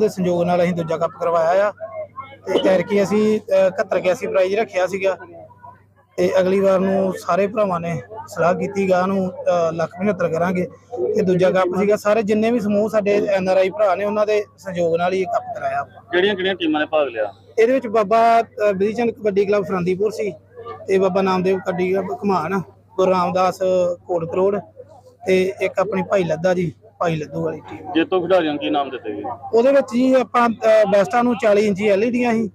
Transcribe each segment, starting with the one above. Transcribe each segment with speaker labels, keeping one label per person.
Speaker 1: ਉਹਨਾਂ ਦੇ ਸੰਯੋਗ ਨਾਲ ਅਸੀਂ ਦੂਜਾ ਕੱਪ ਕਰਵਾਇਆ ਆ। ਤੇ ਐਰਕੀ ਅਸੀਂ 71 81 ਪ੍ਰਾਈਜ਼ ਰੱਖਿਆ ਸੀਗਾ। ਤੇ ਅਗਲੀ ਵਾਰ ਨੂੰ ਸਾਰੇ ਭਰਾਵਾਂ ਨੇ ਸਲਾਹ ਕੀਤੀ ਗਾ ਨੂੰ ਲੱਖ 75 ਕਰਾਂਗੇ। ਤੇ ਦੂਜਾ ਕੱਪ ਸੀਗਾ ਸਾਰੇ ਜਿੰਨੇ ਵੀ ਸਮੂਹ ਸਾਡੇ ਐਨ ਆਰ ਆਈ ਭਰਾ ਨੇ ਉਹਨਾਂ ਦੇ ਸੰਯੋਗ ਨਾਲ ਹੀ ਕੱਪ ਕਰਾਇਆ।
Speaker 2: ਕਿਹੜੀਆਂ ਕਿਹੜੀਆਂ ਟੀਮਾਂ ਨੇ ਭਾਗ ਲਿਆ?
Speaker 1: ਇਹਦੇ ਵਿੱਚ ਬਾਬਾ ਅ, ਬਿਧੀ ਚੰਦ ਕਬੱਡੀ ਕਲੱਬ ਫਰੰਦੀਪੁਰ ਸੀ ਤੇ ਬਾਬਾ ਨਾਮਦੇਵ ਕਬੱਡੀ ਕਲੱਬ ਘਮਾਨ ਗੁਰੂ ਰਾਮਦਾਸ ਕੋਟ ਕਰੋੜ ਤੇ ਇੱਕ ਆਪਣੀ ਭਾਈ ਲੱਦਾ ਜੀ। ਭਾਈ ਲੱਦੂ ਵਾਲੀ ਟੀਮ
Speaker 2: ਜੇਤੂ ਖਿਡਾਰੀਆਂ ਨੂੰ ਕੀ ਨਾਮ ਦਿੱਤੇ ਗਏ?
Speaker 1: ਉਹਦੇ ਵਿੱਚ ਜੀ ਆਪਾਂ ਬੈਸਟਾਂ ਨੂੰ 40 ਇੰਚੀ ਐਲਈਡੀਆਂ ਸੀ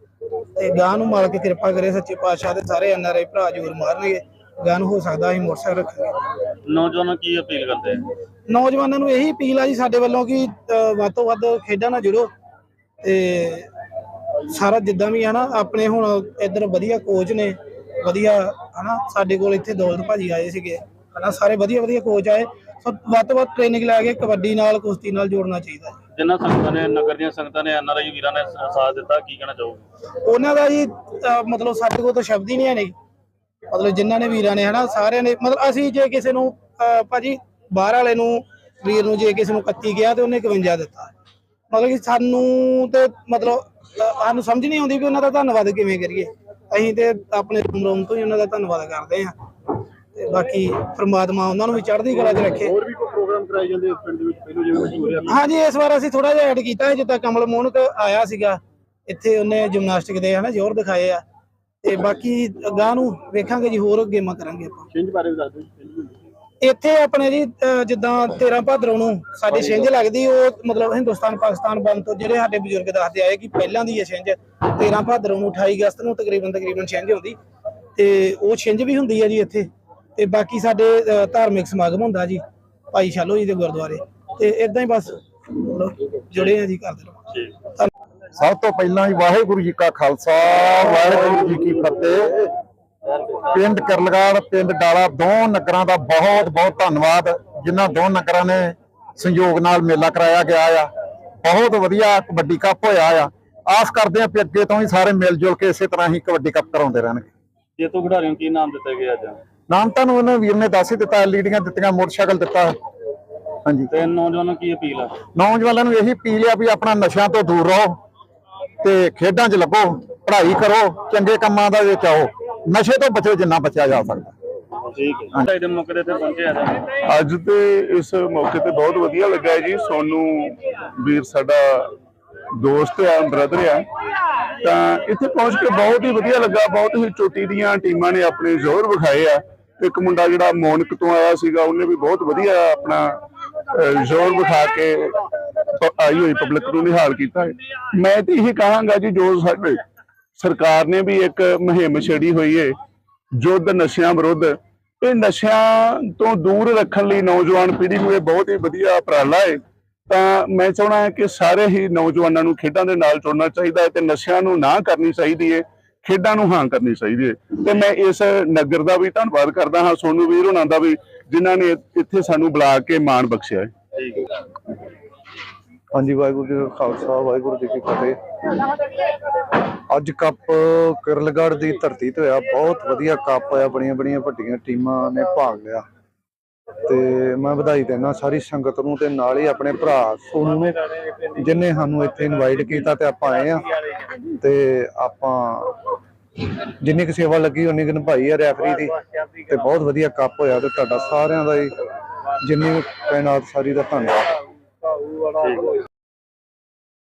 Speaker 1: ਤੇ ਗਾਂ ਨੂੰ ਮਾਲਕ ਕਿਰਪਾ ਕਰੇ ਸੱਚੇ ਪਾਤਸ਼ਾਹ ਦੇ ਸਾਰੇ ਐਨਆਰਆਈ ਭਰਾ ਜੋਰ ਮਾਰਨਗੇ ਗਾਂ ਨੂੰ ਹੋ ਸਕਦਾ ਅਸੀਂ ਮੋਟਰਸਾਈਕਲ ਰੱਖਾਂਗੇ।
Speaker 2: ਨੌਜਵਾਨਾਂ ਕੀ ਅਪੀਲ ਕਰਦੇ ਆ?
Speaker 1: ਨੌਜਵਾਨਾਂ ਨੂੰ ਇਹੀ ਅਪੀਲ ਆ ਜੀ ਸਾਡੇ ਵੱਲੋਂ ਕਿ ਵੱਧ ਤੋਂ ਵੱਧ ਖੇਡਾਂ ਨਾਲ ਜੁੜੋ ਤੇ ਸਾਰਾ ਜਿੱਦਾਂ ਵੀ ਹੈ ਨਾ ਆਪਣੇ ਹੁਣ ਇੱਧਰ ਵਧੀਆ ਕੋਚ ਨੇ ਵਧੀਆ ਹਨਾ ਸਾਡੇ ਕੋਲ ਇੱਥੇ ਦੌਲਤ ਭਾਜੀ ਆਏ ਸੀਗੇ ਹਨਾ ਸਾਰੇ ਵਧੀਆ ਵਧੀਆ ਕੋਚ ਆਏ। ਸੋ ਵੱਧ ਤੋਂ ਵੱਧ ਟ੍ਰੇਨਿੰਗ ਲੈ ਕੇ ਕਬੱਡੀ ਨਾਲ ਕੁਸ਼ਤੀ ਨਾਲ ਜੋੜਨਾ ਚਾਹੀਦਾ ਜੀ।
Speaker 2: ਜਿਨ੍ਹਾਂ ਸੰਗਤਾਂ ਨੇ ਨਗਰ ਦੀਆਂ ਸੰਗਤਾਂ ਨੇ ਐਨਆਰਆਈ ਵੀਰਾਂ ਨੇ ਸ- ਸਾਥ ਦਿੱਤਾ ਕੀ ਕਹਿਣਾ ਚਾਹੋਗੇ?
Speaker 1: ਉਹਨਾਂ ਦਾ ਜੀ ਅਹ ਮਤਲਬ ਸਾਡੇ ਕੋਲ ਤਾਂ ਸ਼ਬਦ ਹੀ ਨਹੀਂ ਹੈ ਮਤਲਬ ਜਿਨ੍ਹਾਂ ਨੇ ਵੀਰਾਂ ਨੇ ਹਨਾ ਸਾਰਿਆਂ ਨੇ ਮਤਲਬ ਅਸੀਂ ਜੇ ਕਿਸੇ ਨੂੰ ਅਹ ਭਾਜੀ ਬਾਹਰ ਵਾਲੇ ਨੂੰ ਵੀਰ ਨੂੰ ਜੇ ਕਿਸੇ ਨੂੰ 31 ਗਿਆ ਤੇ ਉਹਨੇ 51 ਦਿੱਤਾ। ਮਤਲਬ ਕਿ ਸਾਨੂੰ ਤੇ ਮਤਲਬ ਅਹ ਸਾਨੂੰ ਸਮਝ ਨਹੀਂ ਆਉਂਦੀ ਵੀ ਉਹਨਾਂ ਦਾ ਧੰਨਵਾਦ ਕਿਵੇਂ ਕਰੀਏ। ਅਸੀਂ ਤੇ ਆਪਣੇ ਰੋਮ ਤੋਂ ਹੀ ਉਹਨਾਂ ਦਾ ਧੰਨਵਾਦ ਕਰਦੇ ਹਾਂ। ਬਾਕੀ ਪ੍ਰਮਾਤਮਾ ਉਹਨਾਂ ਨੂੰ ਵੀ ਚੜ੍ਹਦੀ ਕਲਾ 'ਚ ਰੱਖੇ।
Speaker 3: ਹੋਰ ਵੀ ਕੋਈ ਪ੍ਰੋਗਰਾਮ ਕਰਾਏ ਜਾਂਦੇ ਇਸ ਪਿੰਡ ਦੇ ਵਿੱਚ ਪਹਿਲਾਂ ਜਿਵੇਂ ਮਸ਼ਹੂਰ ਹੈ
Speaker 1: ਹਾਂਜੀ ਇਸ ਵਾਰ ਅਸੀਂ ਥੋੜਾ ਜਿਹਾ ਐਡ ਕੀਤਾ ਹੈ ਜਿੱਦਾਂ ਕਮਲ ਮੋਹਨਕ ਆਇਆ ਸੀਗਾ ਇੱਥੇ ਉਹਨੇ ਜਿਮਨਾਸਟਿਕ ਦੇ ਹਨਾ ਜ਼ੋਰ ਦਿਖਾਏ ਆ। ਤੇ ਬਾਕੀ ਗਾਂ ਨੂੰ ਵੇਖਾਂਗੇ ਜੀ ਹੋਰ ਗੇਮਾਂ ਕਰਾਂਗੇ ਆਪਾਂ।
Speaker 3: ਛਿੰਝ ਬਾਰੇ ਵੀ ਦੱਸ ਦਿਓ।
Speaker 1: ਇੱਥੇ ਆਪਣੇ ਜੀ ਜਿੱਦਾਂ 13 ਭਾਦਰੋਂ ਨੂੰ ਸਾਡੀ ਛਿੰਝ ਲੱਗਦੀ ਉਹ ਮਤਲਬ ਹਿੰਦੁਸਤਾਨ ਪਾਕਿਸਤਾਨ ਬੰਦ ਤੋਂ ਜਿਹੜੇ ਸਾਡੇ ਬਜ਼ੁਰਗ ਦੱਸਦੇ ਆਏ ਕਿ ਪਹਿਲਾਂ ਦੀ ਇਹ ਛਿੰਝ 13 ਭਾਦਰੋਂ ਨੂੰ 28 ਅਗਸਤ ਨੂੰ ਤਕਰੀਬਨ ਤਕਰੀਬਨ ਛਿੰਝ ਹੁੰਦੀ। ਤੇ ਉਹ ਛਿੰਝ ਵੀ ਹੁੰਦੀ ਹੈ ਜੀ ਇੱਥੇ। ਤੇ ਬਾਕੀ ਸਾਡੇ ਧਾਰਮਿਕ ਸਮਾਗਮ ਹੁੰਦਾ ਜੀ ਭਾਈ ਸ਼ਾਲੋ ਜੀ ਦੇ ਗੁਰਦੁਆਰੇ। ਤੇ ਇਦਾਂ ਹੀ ਬਸ ਮਤਲਬ ਜੁੜੇ ਆ ਜੀ ਕਰਦੇ ਰਹੋ
Speaker 4: ਸਭ ਤੋਂ ਪਹਿਲਾਂ ਹੀ ਵਾਹਿਗੁਰੂ ਜੀ ਕਾ ਖਾਲਸਾ ਵਾਹਿਗੁਰੂ ਜੀ ਕੀ ਫਤਿਹ। ਪਿੰਡ ਕਰਲਗਾੜ ਪਿੰਡ ਡਾਲਾ ਦੋ ਨਗਰਾਂ ਦਾ ਬਹੁਤ ਬਹੁਤ ਧੰਨਵਾਦ ਜਿਨ੍ਹਾਂ ਦੋ ਨਗਰਾਂ ਨੇ ਸੰਯੋਗ ਨਾਲ ਮੇਲਾ ਕਰਾਇਆ ਗਿਆ ਆ। ਬਹੁਤ ਵਧੀਆ ਕਬੱਡੀ ਕੱਪ ਹੋਇਆ ਆ। ਆਸ ਕਰਦੇ ਆ ਕਿ ਅੱਗੇ ਤੋਂ ਹੀ ਸਾਰੇ ਮਿਲ ਜੁਲ ਕੇ ਇਸੇ ਤਰ੍ਹਾਂ ਹੀ ਕਬੱਡੀ ਕੱਪ ਕਰਾਉਂਦੇ ਰਹਿਣਗੇ।
Speaker 2: ਜੇਤੂ ਖਿਡਾਰੀਆਂ ਨੂੰ ਕੀ ਨਾਮ ਦਿੱਤੇ ਗਏ ਅੱਜ?
Speaker 4: ਨਾਮ ਤੁਹਾਨੂੰ ਉਹਨਾਂ ਵੀਰ ਨੇ ਦੱਸ ਹੀ ਦਿੱਤਾ ਲੀਡੀਆਂ ਦਿੱਤੀਆਂ ਮੋਟਰਸਾਈਕਲ ਦਿੱਤਾ। ਹਾਂਜੀ।
Speaker 2: ਤੇ ਨੌਜਵਾਨਾਂ ਨੂੰ ਕੀ ਅਪੀਲ ਆ?
Speaker 4: ਨੌਜਵਾਨਾਂ ਨੂੰ ਇਹੀ ਅਪੀਲ ਆ ਵੀ ਆਪਣਾ ਨਸ਼ਿਆਂ ਤੋਂ ਦੂਰ ਰਹੋ ਤੇ ਖੇਡਾਂ 'ਚ ਲੱਗੋ ਪੜ੍ਹਾਈ ਕਰੋ ਚੰਗੇ ਕੰਮਾਂ ਦਾ ਵਿੱਚ ਆਓ। ਨਸ਼ੇ ਤੋਂ ਬਚੋ ਜਿੰਨਾ ਬਚਿਆ ਜਾ ਸਕਦਾ।
Speaker 2: ਠੀਕ ਹੈ। ਢਾਈ ਦੇ ਮੌਕੇ ਤੇ ਇੱਥੇ ਪਹੁੰਚੇ ਆ ਜੀ।
Speaker 5: ਅੱਜ ਤੇ ਇਸ ਮੌਕੇ ਤੇ ਬਹੁਤ ਵਧੀਆ ਲੱਗਾ ਜੀ। ਸੋਨੂੰ ਵੀਰ ਸਾਡਾ ਦੋਸਤ ਆ ਬ੍ਰਦਰ ਆ। ਤਾਂ ਇੱਥੇ ਪਹੁੰਚ ਕੇ ਬਹੁਤ ਹੀ ਵਧੀਆ ਲੱਗਾ। ਬਹੁਤ ਹੀ ਚੋਟੀ ਦੀਆਂ ਟੀਮਾਂ ਨੇ ਆਪਣੇ ਜ਼ੋਰ ਵਿਖਾਏ ਆ। ਇੱਕ ਮੁੰਡਾ ਜਿਹੜਾ ਮੋਨਕ ਤੋਂ ਆਇਆ ਸੀਗਾ, ਉਹਨੇ ਵੀ ਬਹੁਤ ਵਧੀਆ ਆਪਣਾ ਜ਼ੋਰ ਵਿਖਾ ਕੇ ਆਈ ਹੋਈ ਪਬਲਿਕ ਨੂੰ ਨਿਹਾਲ ਕੀਤਾ ਮੈਂ ਤੇ ਇਹ ਕਹਾਂਗਾ ਜੀ, ਜੋ ਸਾਡੇ ਸਰਕਾਰ ਨੇ ਵੀ ਇੱਕ ਮੁਹਿੰਮ ਛੇੜੀ ਹੋਈ ਏ, ਯੁੱਧ ਨਸ਼ਿਆਂ ਵਿਰੁੱਧ। ਇਹ ਨਸ਼ਿਆਂ ਤੋਂ ਦੂਰ ਰੱਖਣ ਲਈ ਨੌਜਵਾਨ ਪੀੜ੍ਹੀ ਨੂੰ ਇਹ ਬਹੁਤ ਹੀ ਵਧੀਆ ਉਪਰਾਲਾ ਏ। ਤਾਂ ਮੈਂ ਚਾਹਣਾ ਹੈ ਕਿ ਸਾਰੇ ਹੀ ਨੌਜਵਾਨਾਂ ਨੂੰ ਖੇਡਾਂ ਦੇ ਨਾਲ ਜੁੜਨਾ ਚਾਹੀਦਾ ਹੈ ਤੇ ਨਸ਼ਿਆਂ ਨੂੰ ਨਾ ਕਰਨੀ ਚਾਹੀਦੀ ਹੈ ਖੇਡਾਂ ਨੂੰ ਹਾਂ ਕਰਨੀ ਚਾਹੀਦੀ ਹੈ। ਤੇ ਮੈਂ ਇਸ ਨਗਰ ਦਾ ਵੀ ਧੰਨਵਾਦ ਕਰਦਾ ਹਾਂ, ਸੋਨੂ ਵੀਰ ਹੋਣਾ ਦਾ ਵੀ, ਜਿਨ੍ਹਾਂ ਨੇ ਇੱਥੇ ਸਾਨੂੰ ਬੁਲਾ ਕੇ ਮਾਣ ਬਖਸ਼ਿਆ ਹੈ।
Speaker 6: ਹਾਂਜੀ, ਵਾਹਿਗੁਰੂ ਜੀ ਕਾ ਖਾਲਸਾ, ਵਾਹਿਗੁਰੂ ਜੀ ਕੀ ਫਤਿਹ। ਅੱਜ ਕੱਪ ਕਿਰਲਗੜ੍ਹ ਦੀ ਧਰਤੀ ਤੇ ਹੋਇਆ, ਬਹੁਤ ਵਧੀਆ ਕੱਪ ਹੋਇਆ ਬੜੀਆਂ ਬੜੀਆਂ ਵੱਡੀਆਂ ਟੀਮਾਂ ਨੇ ਭਾਗ ਲਿਆ। ਤੇ ਮੈਂ ਵਧਾਈ ਦੇਣਾ ਸਾਰੀ ਸੰਗਤ ਨੂੰ ਤੇ ਨਾਲ ਹੀ ਆਪਣੇ ਭਰਾ ਸੋਨੂ ਨੂੰ ਜਿਨੇ ਸਾਨੂੰ ਇੱਥੇ ਇਨਵਾਈਟ ਕੀਤਾ ਤੇ ਆਪਾਂ ਆਏ ਆ ਤੇ ਆਪਾਂ ਜਿੰਨੀ ਕੁ ਸੇਵਾ ਲੱਗੀ, ਉਨੀ ਕੁ ਨਿਭਾਈ ਹੈ ਰੈਫਰੀ ਦੀ। ਤੇ ਬਹੁਤ ਵਧੀਆ ਕੱਪ ਹੋਇਆ ਤੇ ਤੁਹਾਡਾ ਸਾਰਿਆਂ ਦਾ ਹੀ। ਜਿੰਨੀ ਕਾਇਨਾਤ ਸਾਰੀ ਦਾ ਧੰਨਵਾਦ।